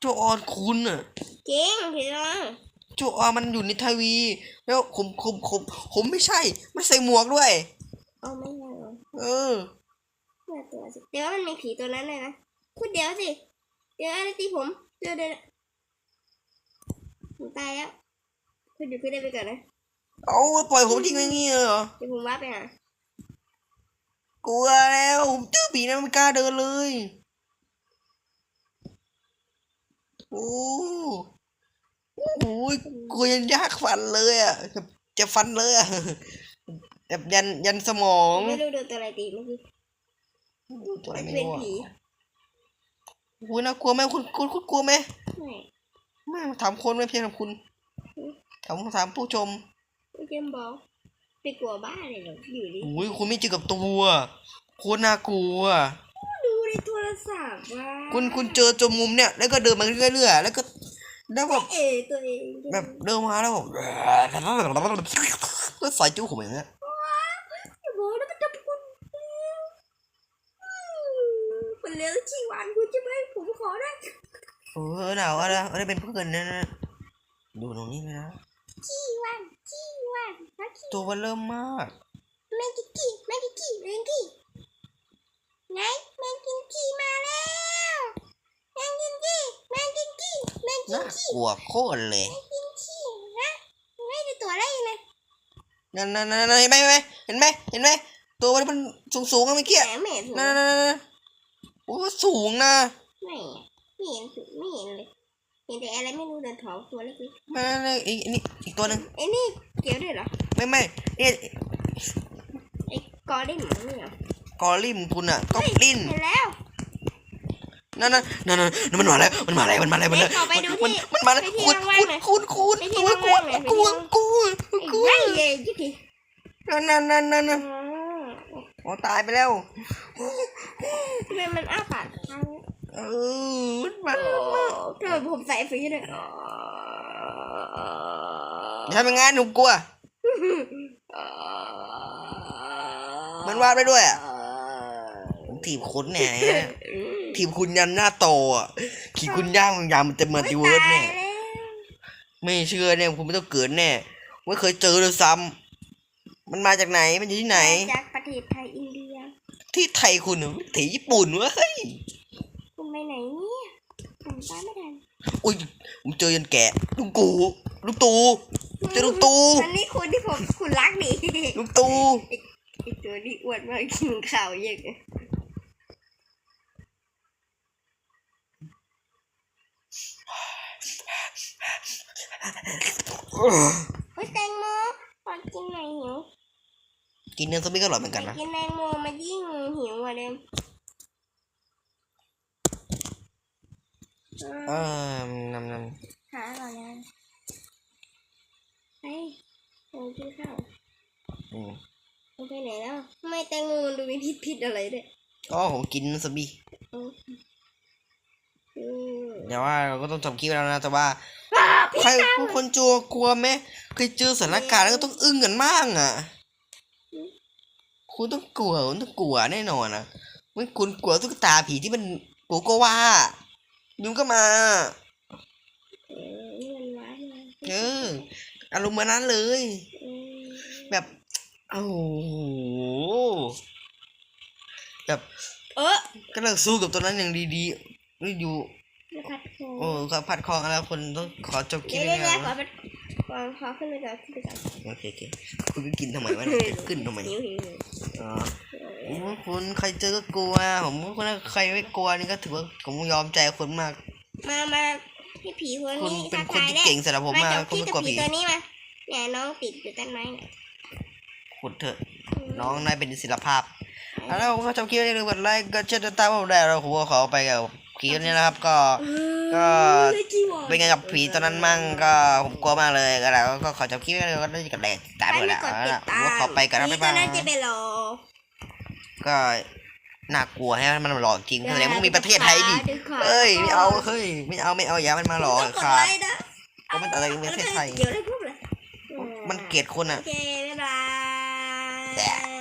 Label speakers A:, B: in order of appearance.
A: โจออนคุณอะ
B: จริงพี่น้อง
A: โจออนมันอยู่ในทีวี แล้วผมผมผมผมไม่ใช่มันใส่หมวกด้วย
B: เอาไม่ใช่เหรอ
A: เออ
B: เพื่อตัวสิเดี๋ยวมันมีผีตัวนั้นเลยนะคุณเดี๋ยวสิ เดี๋ยวอะไรตีผมเดี๋ยวเดี๋ยวผมตายแล้วคุณอยู่คุณได้ไปก่อนนะ
A: เอาปล่อยผมทิ้งไว้งี้เลยเหรอ
B: เดี๋ยวผมว่าไปหาก
A: ลัวแล้วผมเจอผีนะไม่กล้าเดินเลย โอ้โหกลัวยันยากฟันเลยอะจะจะฟันเลยอะแบบยันยันสมอง
B: ไม่รู้โดนตัวอะไรตีเมื่อกี้
A: ตัวอะไร
B: มัน
A: ไม่
B: เป็น
A: รู้อะ
B: ผี
A: โอ้ยน่ากลัวไหมคุณคุณคุณกลัวไหม
B: ไม่
A: ไม่ถามคนไม่เพียงถามคุณถามถามผู้ชม
B: ไม่เจมบอกไปกลัวบ้าเลยเหรออยู่ดิ
A: โอ้ยคุณไม่เจอกับตัวโคตรน่ากลัว
B: ดูในโท รศัพท์ว่า
A: คุณคุณเจอจมมุมเนี่ย แล้วก็เดินมาเรื่อยๆแล้วก็แล้วแบบ
B: เอ๋ตัวเอง
A: แบบเดินมาแล้วแบบก็ใส่จู้ผมอย่างเงี้ย
B: อย่าบอกนะมันจะเป็นคนเป็นเลี้ยงชีวันคุณจะไม่ผมขอได้
A: เออหนาวอะไรอะไรเป็นเพื่อนนะนะดูตรงนี้เลยนะ
B: ชีวันชีวันมาชี
A: ตัวมันเริ่มมาก
B: แมงกินกี้แมงกินกี้แมงกี้ไหนแมง กินกี้มาแล้วแมงกินกี้แมงกินกี้แมงกิ
A: น่าน
B: กี้
A: กลัวโคตรเลย
B: แมงกินกี้นะไม่ได้ตัวอะไรนะ
A: นั่นนั่นนั่นเห็นไหมเห็นไหมเห็นไหมตัวมันมันสูงสูงๆอะเมื่อกี้
B: แหมไม่เห็นผม
A: นั่นนั่นนั่นโอ้สูงนะ
B: ไม่ไม่เห็นไม่เห็นเลยเห็นแต่อะไรไม่รู้เดินถอตัวเล็ก
A: มาอีกนี่อีกตัวหนึ่ง
B: ๆไอ้นี่เกี่ยวด้วยเหรอ
A: ไม่ไม่เนี่ย
B: ไอ้กอได้หมูนี่เหรอ ก
A: อลิมคุณอะกอบลิน
B: เห็นแล้ว
A: นั่นนั่นนั่นนั่นมันมาแล้วมันมาแล้วมันมาแล้วมัน
B: เดี๋ยวขอไปดูที่
A: มันมาแล้ว
B: ไปที่
A: คุณ
B: ว่างๆหน่อย
A: คุณคุณ
B: ไปที่
A: คุณกลัว
B: ว่างๆหน่อย
A: กลัว
B: ไปที่
A: กลัว
B: ไอ้
A: กลัว
B: ไอ้เย่ยี่ที
A: นั่นนั่นนั่นนั่นนั่นโอ้ตายไปแล้ว
B: ทำไมมันอ้าปากค้าง
A: เออมันมา
B: ทำไมผมใส่ฟรีด้วย
A: ทำยังไงหนูกลัวมันวาดไปด้วยอะ ทีมคุณเนี่ยทีมคุณยันหน้าโตอะขีดคุณย่างบางอย่างมันจะมัลติเวิร์สเนี่ยไม่เชื่อเนี่ยคุณไม่ต้องเกิดแน่ไม่เคยเจอเลยซ้ำมันมาจากไหนมันอยู่ที่ไหน
B: จากประเทศไทยอินเดีย
A: ที่ไทยคุณเหรอที่ญี่ปุ่นเว้ย
B: คุณไปไหนเนี่ยผมตามไม่ทัน
A: อุ้ยผมเจอยันแกะลุงกูลุงตูเจอลุงตู
B: อันนี้คุณที่ผมคุณรักนี่
A: ลุงตู
B: ไอตัวนี้อ้วนมากกินข้าวเยอะ เลยเฮ้ยแตงโมขอกินหน่อยหิว
A: กินเนื้อซอมบี้ก็อร่อยเหมือนกันนะ
B: กินแตงโมมายิ่งหิวกว่าเดิม
A: เออนำน
B: หาก่อนนะเฮ้ยผมกินข้าวำ
A: อืม
B: มันไปไหนแล้วทำไมแตงโมมันดูมีพิษพิษอะไรด้วย
A: ก็ผมกินเนื้อซอมบี้
B: อืมอื ม
A: แต่ว่าเราก็ต้องจบคลิปแล้วนะแต่ว่า
B: อ้าพิษ
A: ใครผู้คนจัวกลัวไหมเคยเจอสถานการณ์แล้วก็ต้องอึ้งกันมากอะ คุณต้องกลัวคุณต้องกลัวแน่นอนนะมันคุณกลัวตุ๊กตาผีที่มันโกโกวายุงก็มา
B: เออนี่มันร้ายนะ
A: เอออารมณ์เหมือนนั้นเลย
B: อืม
A: แบบโอ้โหแบบ
B: เออ
A: ก็เลยสู้กับตัวนั้นอย่างดีๆนี่อยู่
B: นะครับ
A: โอ้ครับผัดคอกันแล้วคนต้องขอจบคลิ
B: เดี๋
A: ป
B: ยว
A: นี้
B: เดี๋ยว
A: นะ
B: ขอไปขอขอขึ้นไปก่อนขึ้นไปก่อน
A: โอเคโอเคคุณก็กินทำไมวะจะขึ้นทำไม
B: หิวหิวหิว
A: อ๋อโอ้คุณใครเจอก็กลัว ผมว่าคนใครไม่กลัวนี่ก็ถือว่าผมยอมใจคุณมาก
B: มามาให้ผีคน
A: คุณ
B: นี้
A: เป็น
B: ทัก
A: คน
B: ทาย
A: ที่
B: ได้
A: เก่งสำหรับผมมาก
B: จบ
A: คุณ
B: ที่
A: ไม่
B: กับ
A: กลัว
B: ผี
A: ผี
B: ตัวนี้มาเนี่ยน้องติดอยู่ต้นไม้เนี่ย
A: ขุดเถอะ น้องนายเป็นศิลปภาพอะแล้วผมก็จบคลิปนี้เลยกดไลค์ก็เชื่อติดตามผมได้แล้วผมก็ขอไปกับ คลิปนี้นะครับก็ก็เป็นไงกับผีตอนนั้นมั่งก็ผมกลัวมากเลยก็แล้วก็ขอจบคลิปนี้เลยก็ได้กับแดกตามด้วยแหละ
B: กดติด
A: ผม
B: ตาม
A: ก็ขอไปกันนะ
B: ผี
A: บ๊าย
B: ตัว
A: บาย
B: นั้นจะไปรอ
A: ก็น่ากลัวให้มันหลอกจริงแสดงว่ามึงมีประเทศไทยดิ
B: ดี๋วข
A: เอ้ยไม่เอาเฮ้ยไม่เอาไม่เอาอย่ามันมาหลอก
B: ต้องกด
A: ขาด
B: ไลค์นะ
A: ก็มันอะไรประเทศไทย
B: เดี๋ยวได้พูดเลย
A: มันเกลียดคนอะ
B: โอเคบ๊ายบาย